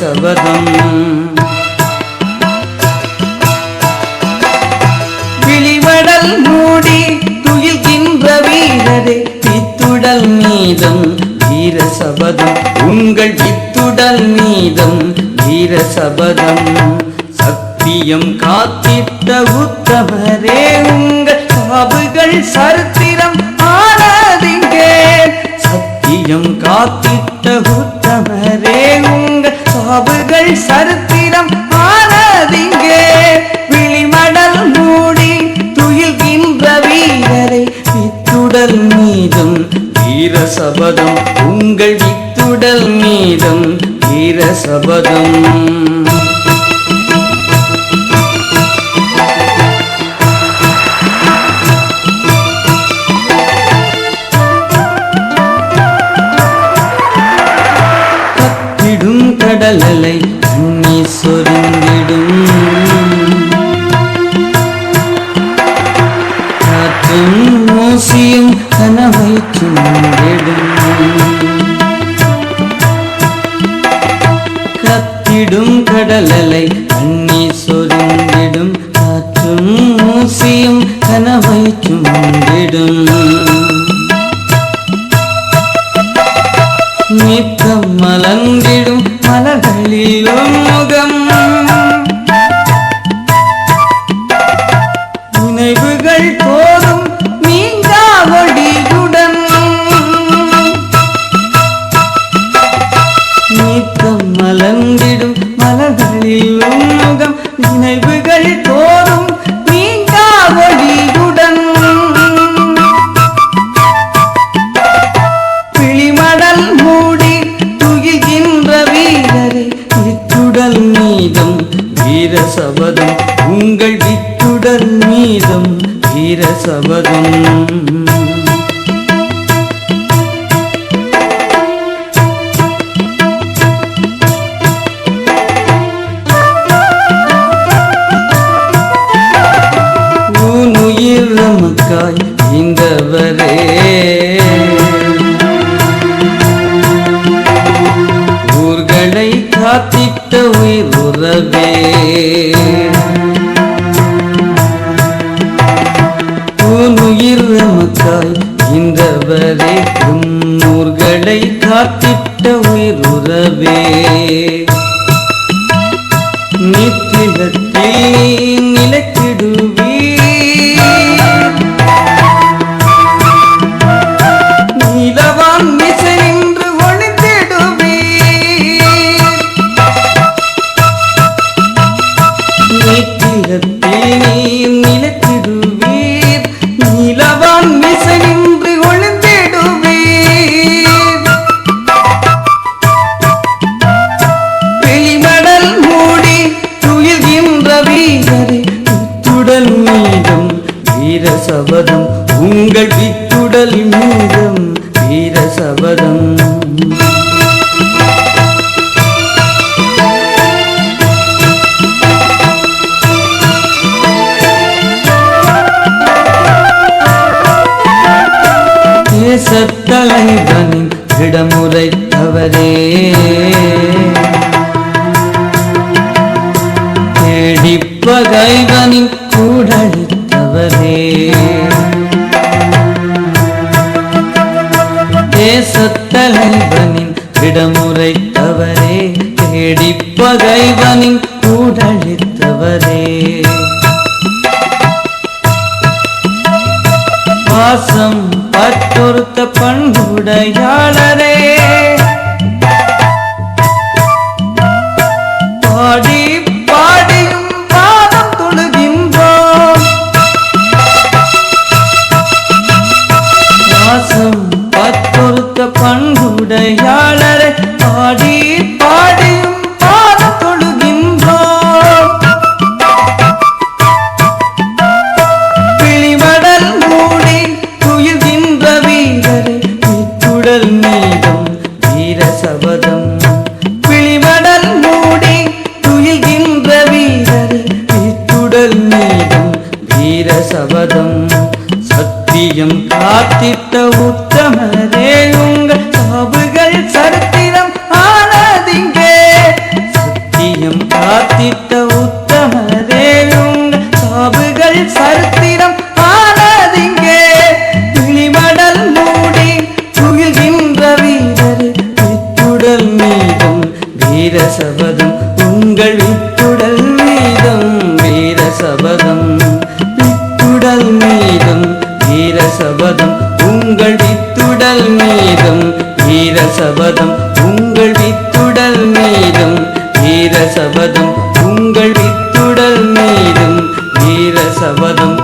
சபதம் விழிவடல் மூடி துயில்கின்ற வீரரே வித்துடல் மீதம் வீர சபதம் உங்கள் வித்துடல் மீதம் வீர சபதம் சத்தியம் காத்திட்ட உத்தமரே உங்கள் சாபுகள் சர சபதம் கத்திடும் கடலலை நீ சொருங்கிடும். காற்றும் மூசியும் கனவை சுண்டிடும் கடலலை அண்ணி சொரிந்திடும் காற்றும் மூசியும் கனவை சுண்டிடும் நித்தம் மலர்ந்திடும் மலர்களிலும் வீரசபதம் உங்கள் வித்துடல் மீதம் வீர காத்திட்ட உயிர் உறவே நித்திலத்தில் நிலக்கிடுவீர் வீர சபதம் உங்கள் வித்துடல் மீதம் வீர சபதம் தேசத்தலைவனின் இடமுறைத்தவரே தேசத்தலைவனின் தேடி பகைவனின் கூடழித்தவரே. பாசம் பற்றொருத்த பண்புடையாளரே. பதம் சத்தியம் காத்திட்ட உத்தமரே உங்கள் சாபுகள் சரித்திரம் ஆனதிங்கே சத்தியம் காத்திட்ட உத்தமரே உங்கள் சாபுகள் சரித்திரம் ஆனதிங்கே விழிமடல் மூடி துகில்கின்ற வீரர் இத்துடல் மீதம் வீர சபதம் உங்கள் இத்துடல் மீதம் வீர சபதம் உங்கள் வித்துடல் மீதும் வீர சபதம் உங்கள் வித்துடல் மீதும் வீர சபதம் உங்கள் வித்துடல் மீதும் வீர சபதம்